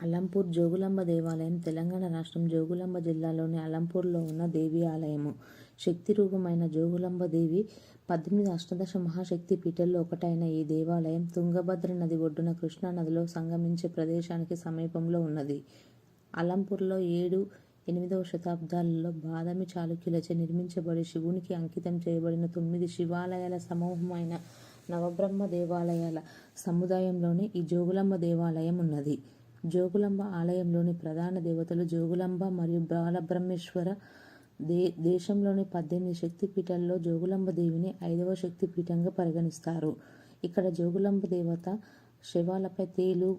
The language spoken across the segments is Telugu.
అలంపూర్ జోగులాంబ దేవాలయం తెలంగాణ రాష్ట్రం జోగులాంబ జిల్లాలోని అలంపూర్లో ఉన్న దేవీ ఆలయము. శక్తి రూపమైన జోగులాంబ దేవి పద్దెనిమిది అష్టాదశ మహాశక్తి పీఠల్లో ఒకటైన ఈ దేవాలయం తుంగభద్ర నది ఒడ్డున కృష్ణా నదిలో సంగమించే ప్రదేశానికి సమీపంలో ఉన్నది. అలంపూర్లో ఏడు, ఎనిమిదవ శతాబ్దాలలో బాదామి చాళుక్యులచే నిర్మించబడి శివునికి అంకితం చేయబడిన తొమ్మిది శివాలయాల సమూహమైన నవబ్రహ్మ దేవాలయాల సముదాయంలోనే ఈ జోగులాంబ దేవాలయం ఉన్నది. జోగులాంబ ఆలయంలోని ప్రధాన దేవతలు జోగులాంబ మరియు బాలబ్రహ్మేశ్వర. దే దేశంలోని పద్దెనిమిది శక్తిపీఠాల్లో జోగులాంబ దేవిని ఐదవ శక్తి పీఠంగా పరిగణిస్తారు. ఇక్కడ జోగులాంబ దేవత శవాలపై తేలు,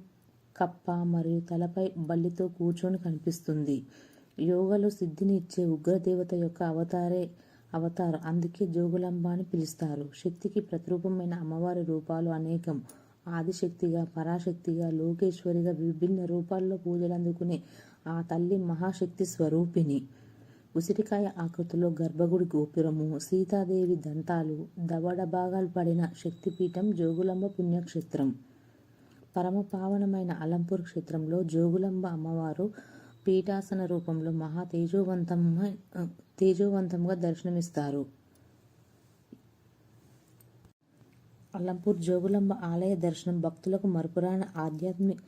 కప్ప మరియు తలపై బల్లితో కూర్చొని కనిపిస్తుంది. యోగలో సిద్ధిని ఇచ్చే ఉగ్రదేవత యొక్క అవతారే అవతారం అందుకే జోగులాంబ అని పిలుస్తారు. శక్తికి ప్రతిరూపమైన అమ్మవారి రూపాలు అనేకం. ఆదిశక్తిగా, పరాశక్తిగా, లోకేశ్వరిగా విభిన్న రూపాల్లో పూజలందుకునే ఆ తల్లి మహాశక్తి స్వరూపిణి. ఉసిరికాయ ఆకృతిలో గర్భగుడి గోపురము, సీతాదేవి దంతాలు, దవడ భాగాలు పడిన శక్తిపీఠం జోగులాంబ పుణ్యక్షేత్రం. పరమపావనమైన అలంపూర్ క్షేత్రంలో జోగులాంబ అమ్మవారు పీఠాసన రూపంలో మహా తేజోవంతంగా దర్శనమిస్తారు. పల్లంపూర్ జోగులాంబ ఆలయ దర్శనం భక్తులకు మరపురాని ఆధ్యాత్మిక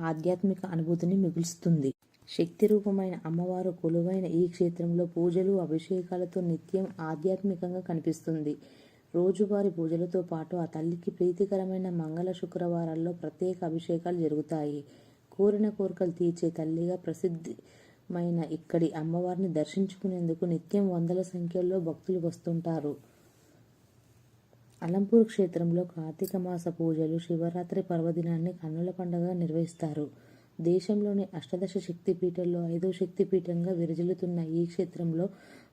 ఆధ్యాత్మిక అనుభూతిని మిగులుస్తుంది శక్తి రూపమైన అమ్మవారు కొలువైన ఈ క్షేత్రంలో పూజలు, అభిషేకాలతో నిత్యం ఆధ్యాత్మికంగా కనిపిస్తుంది. రోజువారి పూజలతో పాటు ఆ తల్లికి ప్రీతికరమైన మంగళ శుక్రవారాల్లో ప్రత్యేక అభిషేకాలు జరుగుతాయి. కోరిన కోరికలు తీర్చే తల్లిగా ప్రసిద్ధమైన ఇక్కడి అమ్మవారిని దర్శించుకునేందుకు నిత్యం వందల సంఖ్యలో భక్తులు వస్తుంటారు. అలంపూర్ క్షేత్రంలో కార్తీక మాస పూజలు, శివరాత్రి పర్వదినాన్ని కన్నుల పండుగ నిర్వహిస్తారు. దేశంలోని అష్టాదశ శక్తి ఐదో శక్తిపీఠంగా విరజిల్లుతున్న ఈ క్షేత్రంలో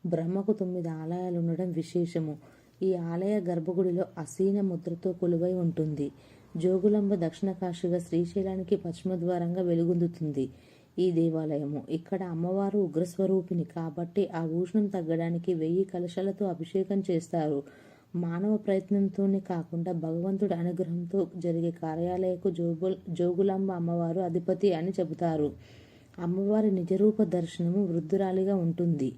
బ్రహ్మకు తొమ్మిది ఆలయాలు ఉండడం విశేషము. ఈ ఆలయ గర్భగుడిలో అసీన ముద్రతో కొలువై ఉంటుంది. జోగులాంబ దక్షిణ కాశీగా, శ్రీశైలానికి పశ్చిమ ద్వారంగా వెలుగొందుతుంది ఈ దేవాలయము. ఇక్కడ అమ్మవారు ఉగ్రస్వరూపిణి కాబట్టి ఆ ఉష్ణం తగ్గడానికి వెయ్యి కలశాలతో అభిషేకం చేస్తారు. మానవ ప్రయత్నంతోనే కాకుండా భగవంతుడి అనుగ్రహంతో జరిగే కార్యాలయకు జోగు జోగులాంబ అమ్మవారు అధిపతి అని చెబుతారు. అమ్మవారి నిజరూప దర్శనము వృద్ధురాలిగా ఉంటుంది.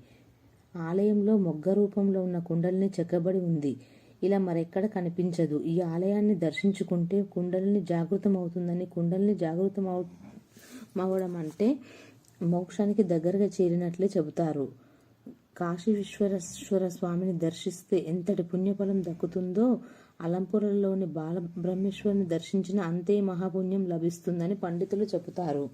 ఆలయంలో మొగ్గ రూపంలో ఉన్న కుండల్ని చెక్కబడి ఉంది. ఇలా మరెక్కడ కనిపించదు. ఈ ఆలయాన్ని దర్శించుకుంటే కుండల్ని జాగృతమవుతుందని మవడం అంటే మోక్షానికి దగ్గరగా చేరినట్లే చెబుతారు. కాశీవిశ్వేశ్వరస్వామిని దర్శిస్తే ఎంతటి పుణ్యఫలం దక్కుతుందో అలంపూర్లోని బాలబ్రహ్మేశ్వరుని దర్శించిన అంతే మహాపుణ్యం లభిస్తుందని పండితులు చెబుతారు.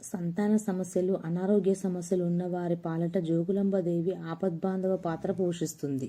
సంతాన సమస్యలు, అనారోగ్య సమస్యలు ఉన్నవారి పాలట జోగులాంబ దేవి ఆపద్బాంధవ పాత్ర పోషిస్తుంది.